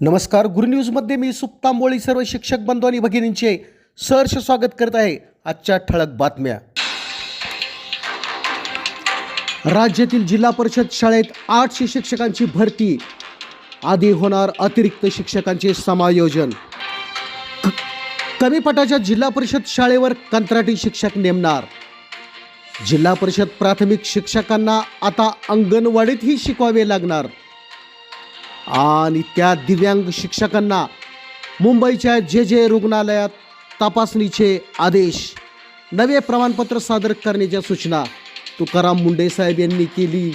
नमस्कार गुरु न्यूजमध्ये मी सुप्तांबोळी सर्व शिक्षक बंधू आणि भगिनींचे सहर्ष स्वागत करत आहे आजच्या ठळक बातम्या. राज्यातील जिल्हा परिषद शाळेत आठशे शिक्षकांची भरती. आधी होणार अतिरिक्त शिक्षकांचे समायोजन. कमी पटाच्या जिल्हा परिषद शाळेवर कंत्राटी शिक्षक नेमणार. जिल्हा परिषद प्राथमिक शिक्षकांना आता अंगणवाडीतही शिकवावे लागणार. आणि त्या दिव्यांग शिक्षकांना मुंबईच्या जे जे रुग्णालयात तपासणीचे आदेश नवे प्रमाणपत्र सादर करण्याच्या सूचना तुकाराम मुंडे साहेब यांनी केली.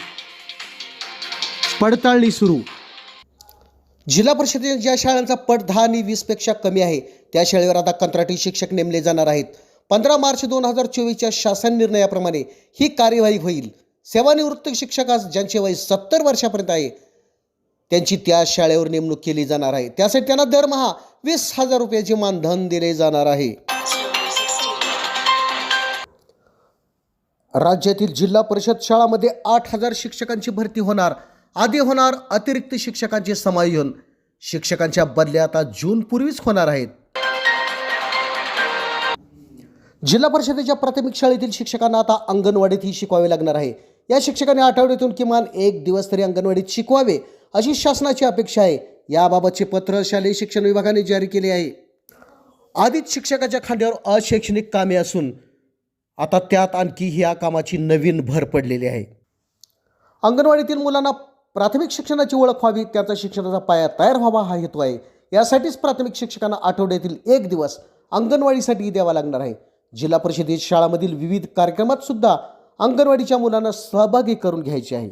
पडताळणी सुरू. जिल्हा परिषदेच्या ज्या शाळांचा पट दहा आणि वीसपेक्षा कमी आहे त्या शाळेवर आता कंत्राटी शिक्षक नेमले जाणार आहेत. पंधरा मार्च दोन हजार चोवीसच्या शासन निर्णयाप्रमाणे ही कार्यवाही होईल. सेवानिवृत्त शिक्षकास ज्यांचे वय सत्तर वर्षापर्यंत आहे त्यांची त्या शाळेवर नेमणूक केली जाणार आहे. त्यासाठी त्यांना दरमहा वीस हजार रुपयाचे मानधन दिले जाणार आहे. राज्यातील जिल्हा परिषद शाळामध्ये आठ हजार शिक्षकांची भरती होणार. आधी होणार अतिरिक्त शिक्षकांचे समायोजन शिक्षकांच्या बदल्या आता जून पूर्वीच होणार आहेत. जिल्हा परिषदेच्या प्राथमिक शाळेतील शिक्षकांना आता अंगणवाडीतही शिकवावे लागणार आहे. या शिक्षकांनी आठवड्यातून किमान एक दिवस तरी अंगणवाडीत शिकवावे अशी शासनाची अपेक्षा आहे. याबाबतचे पत्र शालेय शिक्षण विभागाने जारी केले आहे. आधीच शिक्षकाच्या खांद्यावर अशैक्षणिक कामे असून आता त्यात आणखी ह्या कामाची नवीन भर पडलेली आहे. अंगणवाडीतील मुलांना प्राथमिक शिक्षणाची ओळख व्हावी त्याचा शिक्षणाचा पाया तयार व्हावा हा हेतू आहे. यासाठीच प्राथमिक शिक्षकांना आठवड्यातील एक दिवस अंगणवाडीसाठी द्यावा लागणार आहे. जिल्हा परिषदेत शाळांमधील विविध कार्यक्रमात सुद्धा अंगणवाडीच्या मुलांना सहभागी करून घ्यायचे आहे.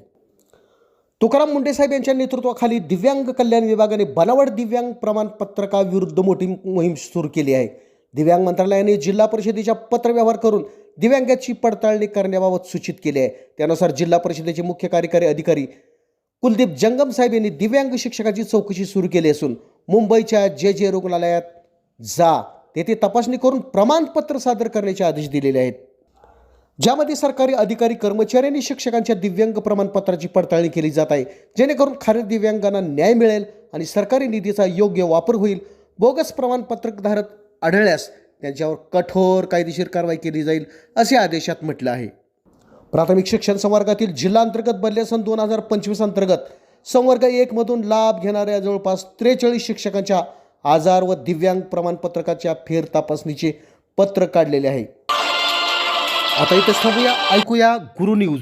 तुकाराम मुंडे साहेब यांच्या नेतृत्वाखाली दिव्यांग कल्याण विभागाने बनावट दिव्यांग प्रमाणपत्रकाविरुद्ध मोठी मोहीम सुरू केली आहे. दिव्यांग मंत्रालयाने जिल्हा परिषदेच्या पत्रव्यवहार करून दिव्यांगाची पडताळणी करण्याबाबत सूचित केली आहे. त्यानुसार जिल्हा परिषदेचे मुख्य कार्यकारी अधिकारी कुलदीप जंगम साहेब यांनी दिव्यांग शिक्षकाची चौकशी सुरू केली असून मुंबईच्या जे जे रुग्णालयात जा तेथे तपासणी करून प्रमाणपत्र सादर करण्याचे आदेश दिलेले आहेत. ज्यामध्ये सरकारी अधिकारी कर्मचाऱ्यांनी शिक्षकांच्या दिव्यांग प्रमाणपत्राची पडताळणी केली जात आहे. जेणेकरून खऱ्या दिव्यांगांना न्याय मिळेल आणि सरकारी निधीचा योग्य वापर होईल. बोगस प्रमाणपत्रधारक आढळल्यास त्यांच्यावर कठोर कायदेशीर कारवाई केली जाईल असे आदेशात म्हटलं आहे. प्राथमिक शिक्षण संवर्गातील जिल्हा अंतर्गत बदल्या सन दोन हजार पंचवीस अंतर्गत संवर्ग एकमधून लाभ घेणाऱ्या जवळपास त्रेचाळीस शिक्षकांच्या आजार व दिव्यांग प्रमाणपत्रकाच्या फेर तपासणीचे पत्र काढलेले आहे. आता इथेच थांबूया. ऐकूया गुरु न्यूज.